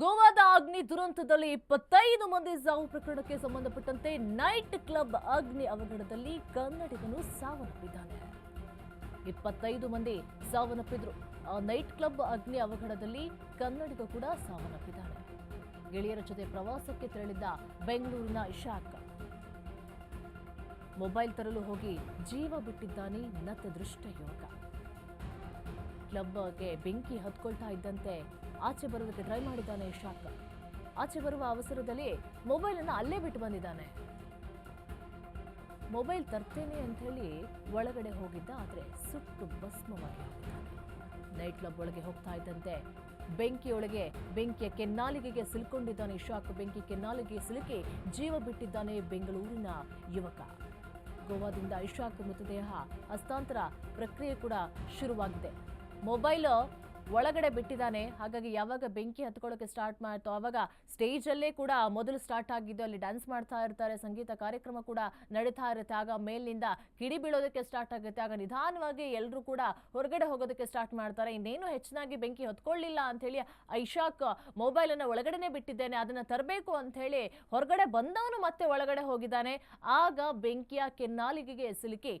ಗೋವಾದ ಅಗ್ನಿ ದುರಂತದಲ್ಲಿ ಇಪ್ಪತ್ತೈದು ಮಂದಿ ಸಾವು ಪ್ರಕರಣಕ್ಕೆ ಸಂಬಂಧಪಟ್ಟಂತೆ ನೈಟ್ ಕ್ಲಬ್ ಅಗ್ನಿ ಅವಘಡದಲ್ಲಿ ಕನ್ನಡಿಗನು ಸಾವನ್ನಪ್ಪಿದ್ದಾನೆ. ಇಪ್ಪತ್ತೈದು ಮಂದಿ ಸಾವನ್ನಪ್ಪಿದ್ರು. ಆ ನೈಟ್ ಕ್ಲಬ್ ಅಗ್ನಿ ಅವಘಡದಲ್ಲಿ ಕನ್ನಡಿಗ ಕೂಡ ಸಾವನ್ನಪ್ಪಿದ್ದಾನೆ. ಗೆಳೆಯರ ಜೊತೆ ಪ್ರವಾಸಕ್ಕೆ ತೆರಳಿದ್ದ ಬೆಂಗಳೂರಿನ ಇಶಾಕ್ ಮೊಬೈಲ್ ತರಲು ಹೋಗಿ ಜೀವ ಬಿಟ್ಟಿದ್ದಾನೆ ನತದೃಷ್ಟ ಯುವಕ ಕ್ಲಬ್ಗೆ ಬೆಂಕಿ ಹತ್ಕೊಳ್ತಾ ಇದ್ದಂತೆ. ಆಚೆ ಬರೋದಕ್ಕೆ ಟ್ರೈ ಮಾಡಿದ್ದಾನೆ ಶಾಕ್ ಆಚೆ ಬರುವ ಅವಸರದಲ್ಲಿ ಮೊಬೈಲ್ ಅನ್ನ ಅಲ್ಲೇ ಬಿಟ್ಟು ಬಂದಿದ್ದಾನೆ. ಮೊಬೈಲ್ ತರ್ತೇನೆ ಅಂತ ಹೇಳಿ ಒಳಗಡೆ ಹೋಗಿದ್ದ, ಆದರೆ ಸುಟ್ಟು ಭಸ್ಮವಾಗಿ ನೈಟ್ ಕ್ಲಬ್ ಒಳಗೆ ಹೋಗ್ತಾ ಇದ್ದಂತೆ. ಬೆಂಕಿಯೊಳಗೆ ಬೆಂಕಿಯ ಕೆನ್ನಾಲಿಗೆಗೆ ಸಿಲುಕೊಂಡಿದ್ದಾನೆ ಶಾಕ್ ಬೆಂಕಿ ಕೆನ್ನಾಲಿಗೆ ಸಿಲುಕಿ ಜೀವ ಬಿಟ್ಟಿದ್ದಾನೆ ಬೆಂಗಳೂರಿನ ಯುವಕ. ಗೋವಾದಿಂದ ಇಶಾಕ್ ಮೃತದೇಹ ಹಸ್ತಾಂತರ ಪ್ರಕ್ರಿಯೆ ಕೂಡ ಶುರುವಾಗಿದೆ. ಮೊಬೈಲ್ ಒಳಗಡೆ ಬಿಟ್ಟಿದ್ದಾನೆ. ಹಾಗಾಗಿ ಯಾವಾಗ ಬೆಂಕಿ ಹತ್ಕೊಳ್ಳೋಕೆ ಸ್ಟಾರ್ಟ್ ಮಾಡ್ತೋ ಆವಾಗ ಸ್ಟೇಜಲ್ಲೇ ಕೂಡ ಮೊದಲು ಸ್ಟಾರ್ಟ್ ಆಗಿದ್ದು ಅಲ್ಲಿ ಡ್ಯಾನ್ಸ್ ಮಾಡ್ತಾ ಇರ್ತಾರೆ, ಸಂಗೀತ ಕಾರ್ಯಕ್ರಮ ಕೂಡ ನಡೀತಾ ಇರುತ್ತೆ. ಆಗ ಮೇಲಿನಿಂದ ಕಿಡಿ ಬೀಳೋದಕ್ಕೆ ಸ್ಟಾರ್ಟ್ ಆಗುತ್ತೆ. ಆಗ ನಿಧಾನವಾಗಿ ಎಲ್ಲರೂ ಕೂಡ ಹೊರಗಡೆ ಹೋಗೋದಕ್ಕೆ ಸ್ಟಾರ್ಟ್ ಮಾಡ್ತಾರೆ. ಇನ್ನೇನು ಹೆಚ್ಚಿನಾಗಿ ಬೆಂಕಿ ಹೊತ್ಕೊಳ್ಳಿಲ್ಲ ಅಂತ ಹೇಳಿ ಐಶಾಕ್ ಮೊಬೈಲ್ ಒಳಗಡೆನೇ ಬಿಟ್ಟಿದ್ದೇನೆ. ಅದನ್ನ ತರಬೇಕು ಅಂತ ಹೇಳಿ ಹೊರಗಡೆ ಬಂದವನು ಮತ್ತೆ ಒಳಗಡೆ ಹೋಗಿದ್ದಾನೆ. ಆಗ ಬೆಂಕಿಯ ಕೆನ್ನಾಲಿಗೆಗೆ ಸಿಲುಕಿ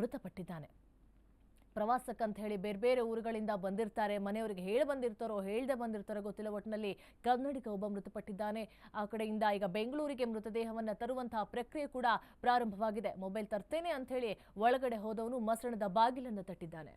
ಮೃತಪಟ್ಟಿದ್ದಾನೆ. ಪ್ರವಾಸಕ್ಕಂತ ಹೇಳಿ ಬೇರೆ ಬೇರೆ ಊರುಗಳಿಂದ ಬಂದಿರ್ತಾರೆ, ಮನೆಯವರಿಗೆ ಹೇಳಿ ಬಂದಿರ್ತಾರೋ, ಹೇಳದೆ ಬಂದಿರ್ತಾರೋ ಗೊತ್ತಿಲ್ಲ ಒಟ್ಟಿನಲ್ಲಿ ಕನ್ನಡಿಗ ಒಬ್ಬ ಮೃತಪಟ್ಟಿದ್ದಾನೆ. ಆ ಕಡೆಯಿಂದ ಈಗ ಬೆಂಗಳೂರಿಗೆ ಮೃತದೇಹವನ್ನು ತರುವಂತಹ ಪ್ರಕ್ರಿಯೆ ಕೂಡ ಪ್ರಾರಂಭವಾಗಿದೆ. ಮೊಬೈಲ್ ತರ್ತೇನೆ ಅಂತ ಹೇಳಿ ಒಳಗಡೆ ಹೋದವನು ಮಸರಣದ ಬಾಗಿಲನ್ನು ತಟ್ಟಿದ್ದಾನೆ.